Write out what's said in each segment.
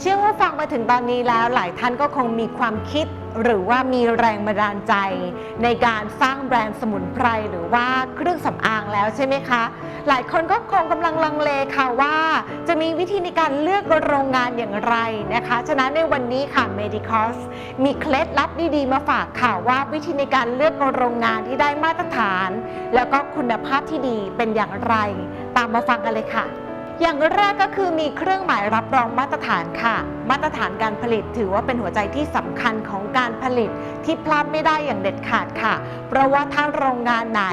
เชื่อว่าฟังมาถึงตอนนี้แล้วหลายท่านก็คงมีความคิดหรือว่ามีแรงบันดาลใจ ในการสร้างแบรนด์สมุนไพรหรือว่าเครื่องสำอางแล้วใช่ไหมคะ หลายคนก็คงกำลังลังเลค่ะว่า จะมีวิธีในการเลือกโรงงานอย่างไรนะคะ ฉะนั้นในวันนี้ค่ะ Medicos มีเคล็ดลับดีๆ มาฝากค่ะว่าวิธีในการเลือกโรงงานที่ได้มาตรฐาน แล้วก็คุณภาพที่ดีเป็นอย่างไร ตามมาฟังกันเลยค่ะ อย่างแรกก็คือมีเครื่องหมายรับรองมาตรฐานค่ะ มาตรฐานการผลิตถือว่าเป็นหัวใจที่สำคัญของการผลิตที่พลาดไม่ได้อย่างเด็ดขาดค่ะ เพราะว่าถ้าโรงงานไหน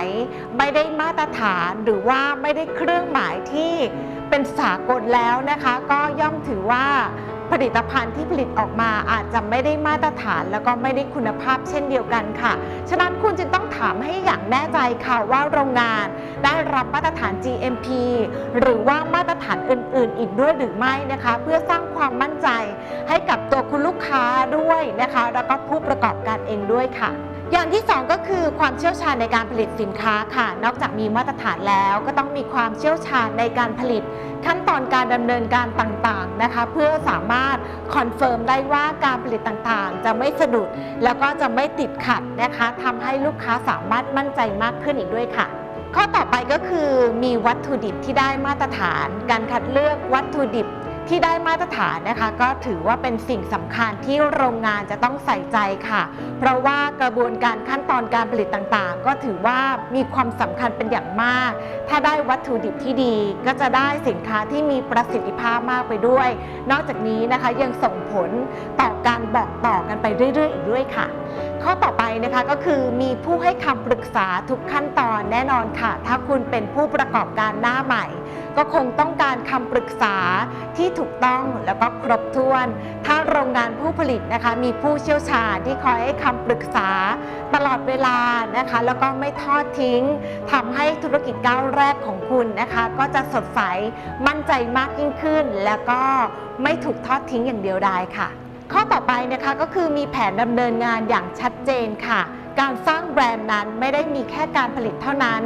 ไม่ได้มาตรฐานหรือว่าไม่ได้เครื่องหมายที่เป็นสากลแล้วนะคะ ก็ย่อมถือว่าผลิตภัณฑ์ที่ผลิตออกมาอาจจะไม่ได้มาตรฐานแล้วก็ไม่ได้คุณภาพเช่นเดียวกันค่ะ ฉะนั้นคุณจึงต้องถามให้อย่างแน่ใจค่ะว่าโรงงานได้รับมาตรฐาน GMP หรือว่ามาตรฐานอื่น ๆ อีกด้วยหรือไม่นะคะ เพื่อสร้างความมั่นใจให้กับตัวคุณลูกค้าด้วยนะคะ แล้วก็ผู้ประกอบการเองด้วยค่ะอย่างที่ 2 ก็คือความเชี่ยวชาญในการผลิตสินค้าค่ะ นอกจากมีมาตรฐานแล้วก็ต้องมีความเชี่ยวชาญในการผลิต ขั้นตอนการดำเนินการต่างๆนะคะ เพื่อสามารถคอนเฟิร์มได้ว่าการผลิตต่างๆ จะไม่สะดุดแล้วก็จะไม่ติดขัดนะคะทำให้ลูกค้าสามารถมั่นใจมากขึ้นอีกด้วยค่ะ ข้อต่อไปก็คือมีวัตถุดิบที่ได้มาตรฐาน การคัดเลือกวัตถุดิบ ที่ได้มาตรฐานนะคะก็ถือว่าเป็นสิ่งสำคัญที่โรงงานจะต้องใส่ใจค่ะ เพราะว่ากระบวนการขั้นตอนการผลิตต่างๆ ก็ถือว่ามีความสำคัญเป็นอย่างมาก ถ้าได้วัตถุดิบที่ดี ก็จะได้สินค้าที่มีประสิทธิภาพมากไปด้วย นอกจากนี้นะคะยังส่งผลต่อการบอกต่อกันไปเรื่อยๆอีกด้วยค่ะ ข้อต่อไปนะคะก็คือมีผู้ให้คำปรึกษาทุกขั้นตอนแน่นอนค่ะ ถ้าคุณเป็นผู้ประกอบการหน้าใหม่ ก็คงต้องการคำปรึกษาที่ถูกต้องแล้วก็ครบถ้วนถ้าโรงงานผู้ผลิตนะคะ มีผู้เชี่ยวชาญที่คอยให้คำปรึกษาตลอดเวลานะคะ แล้วก็ไม่ทอดทิ้งทำให้ธุรกิจก้าวแรกของคุณนะคะ ก็จะสดใสมั่นใจมากยิ่งขึ้น แล้วก็ไม่ถูกทอดทิ้งอย่างเดียวดายค่ะ ข้อต่อไปนะคะก็คือมีแผนดำเนินงานอย่างชัดเจนค่ะการสร้างแบรนด์นั้นไม่ได้มีแค่การผลิตเท่านั้น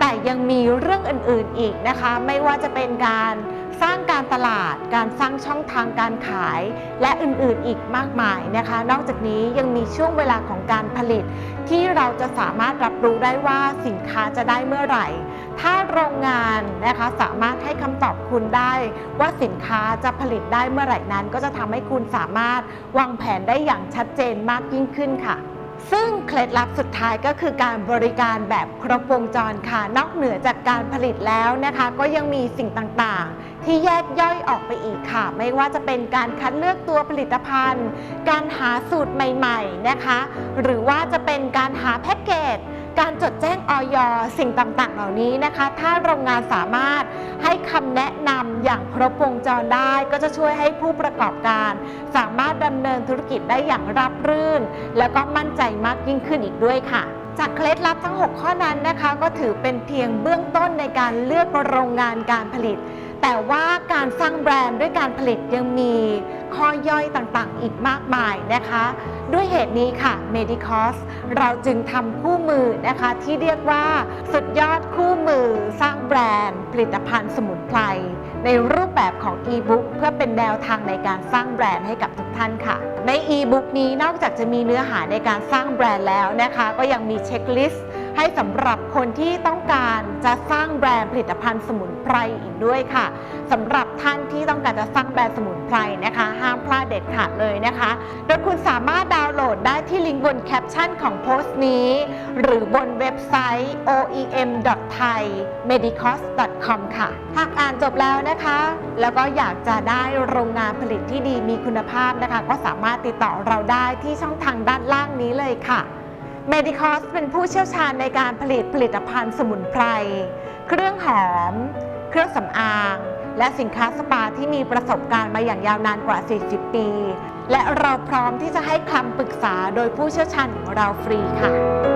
แต่ยังมีเรื่องอื่นๆอีกนะคะ ไม่ว่าจะเป็นการ สร้างการตลาด การสร้างช่องทางการขาย และอื่นๆอีกมากมายนะคะ นอกจากนี้ยังมีช่วงเวลาของการผลิต ที่เราจะสามารถรับรู้ได้ว่าสินค้าจะได้เมื่อไหร่ ถ้าโรงงานนะคะสามารถให้คำตอบคุณได้ว่าสินค้าจะผลิตได้เมื่อไหร่นั้น ก็จะทำให้คุณสามารถวางแผนได้อย่างชัดเจนมากยิ่งขึ้นค่ะ ซึ่งเคล็ดลับสุดท้ายก็คือการบริการแบบครบวงจรค่ะ นอกเหนือจากการผลิตแล้วนะคะ ก็ยังมีสิ่งต่างๆ ที่แยกย่อยออกไปอีกค่ะ ไม่ว่าจะเป็นการคัดเลือกตัวผลิตภัณฑ์ การหาสูตรใหม่ ๆนะคะ หรือว่าจะเป็นการหาแพ็กเกจ การจดแจ้งออยสิ่งต่างๆ เหล่านี้นะคะ ถ้าโรงงานสามารถให้คำแนะนำอย่างครบวงจรได้ ก็จะช่วยให้ผู้ประกอบการ สามารถดำเนินธุรกิจได้อย่างราบรื่น แล้วก็มั่นใจมากยิ่งขึ้นอีกด้วยค่ะจากเคล็ดลับทั้ง 6 ข้อนั้นนะคะ ก็ถือเป็นเพียงเบื้องต้นในการเลือกโรงงานการผลิต แต่ว่าการสร้างแบรนด์ด้วยการผลิตยังมี ข้อย่อยต่างๆ อีกมากมายนะคะ ด้วยเหตุนี้ค่ะ Medicos เราจึงทำคู่มือนะคะที่เรียกว่าสุดยอดคู่มือสร้างแบรนด์ ผลิตภัณฑ์สมุนไพรในรูปแบบของอีบุ๊กเพื่อเป็นแนวทางในการสร้างแบรนด์ให้กับทุกท่านค่ะ ในอีบุ๊กนี้นอกจากจะมีเนื้อหาในการสร้างแบรนด์แล้วนะคะ ก็ยังมีเช็คลิสต์ ให้สำหรับคนที่ต้องการจะสร้างแบรนด์ผลิตภัณฑ์สมุนไพรอีกด้วยค่ะสำหรับท่านที่ต้องการจะสร้างแบรนด์สมุนไพรนะคะห้ามพลาดเด็ดขาดเลยนะคะโดยคุณสามารถดาวน์โหลดได้ที่ลิงก์บนแคปชั่นของโพสต์นี้ หรือบนเว็บไซต์ oem.thaimedicos.com ค่ะหากอ่านจบแล้วนะคะ แล้วก็อยากจะได้โรงงานผลิตที่ดีมีคุณภาพนะคะ ก็สามารถติดต่อเราได้ที่ช่องทางด้านล่างนี้เลยค่ะ Medicos เป็นผู้เชี่ยวชาญในการผลิตผลิตภัณฑ์สมุนไพร เครื่องหอม เครื่องสำอาง และสินค้าสปาที่มีประสบการณ์มาอย่างยาวนานกว่า 40 ปี และเราพร้อมที่จะให้คำปรึกษาโดยผู้เชี่ยวชาญของเราฟรีค่ะ